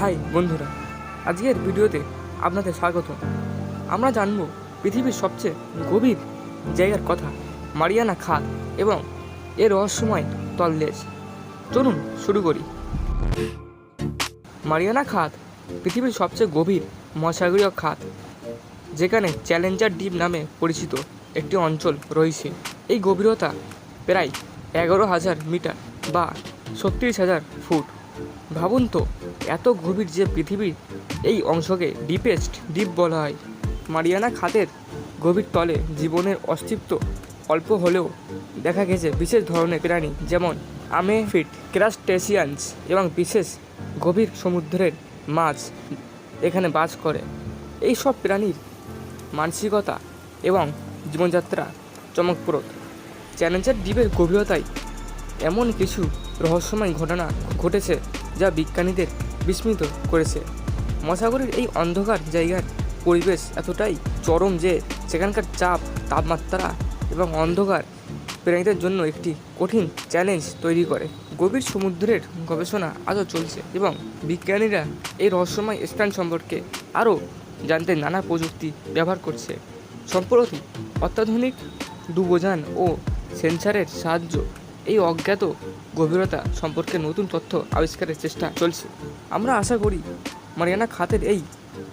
High বন্ধুরা, আজকের ভিডিওতে আপনাদের স্বাগত আমরা জানব পৃথিবীর সবচেয়ে গভীর জায়গার কথা, মারিয়ানা খাত এবং এর রহস্যময় তলদেশ। চলুন শুরু করি। মারিয়ানা খাত পৃথিবীর সবচেয়ে গভীর মহাসাগরীয় খাত যেখানে চ্যালেঞ্জার দ্বীপ নামে পরিচিত একটি অঞ্চল রয়েছে। এই গভীরতা প্রায় এগারো হাজার মিটার বা ছত্রিশ হাজার ফুট। ভাবুন তো, এত গভীর যে পৃথিবীর এই অংশকে ডিপেস্ট ডিপ বলা হয়। মারিয়ানা খাতের গভীর তলে জীবনের অস্তিত্ব অল্প হলেও দেখা গেছে বিশেষ ধরনের প্রাণী, যেমন আমেফিট, ক্রাস্টেসিয়ান্স এবং বিশেষ গভীর সমুদ্রের মাছ এখানে বাস করে। এই সব প্রাণীর মানসিকতা এবং জীবনযাত্রা চমকপ্রদ। চ্যালেঞ্জার দ্বীপের গভীরতায় এমন কিছু রহস্যময় ঘটনা ঘটেছে যা বিজ্ঞানীদের বিস্মিত করেছে। মহাসাগরের এই অন্ধকার জায়গার পরিবেশ এতটাই চরম যে সেখানকার চাপ, তাপমাত্রা এবং অন্ধকার প্রাণীদের জন্য একটি কঠিন চ্যালেঞ্জ তৈরি করে। গভীর সমুদ্রের গবেষণা আজও চলছে এবং বিজ্ঞানীরা এই রহস্যময় স্থান সম্পর্কে আরও জানতে নানা প্রযুক্তি ব্যবহার করছে। সম্প্রতি অত্যাধুনিক ডুবোযান ও সেন্সারের সাহায্য এই অজ্ঞাত গভীরতা সম্পর্কে নতুন তথ্য আবিষ্কারের চেষ্টা চলছে। আমরা আশা করি মারিয়ানা খাতের এই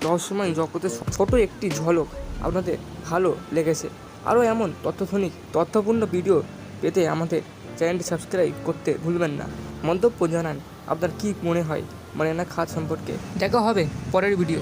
রহস্যময় জগতের ছোট একটি ঝলক আপনাদের ভালো লেগেছে। আরও এমন তথ্যধনিক তথ্যপূর্ণ ভিডিও পেতে আমাদের চ্যানেলটি সাবস্ক্রাইব করতে ভুলবেন না। মন্তব্য জানান আপনার কী মনে হয় মারিয়ানা খাত সম্পর্কে। দেখা হবে পরের ভিডিও।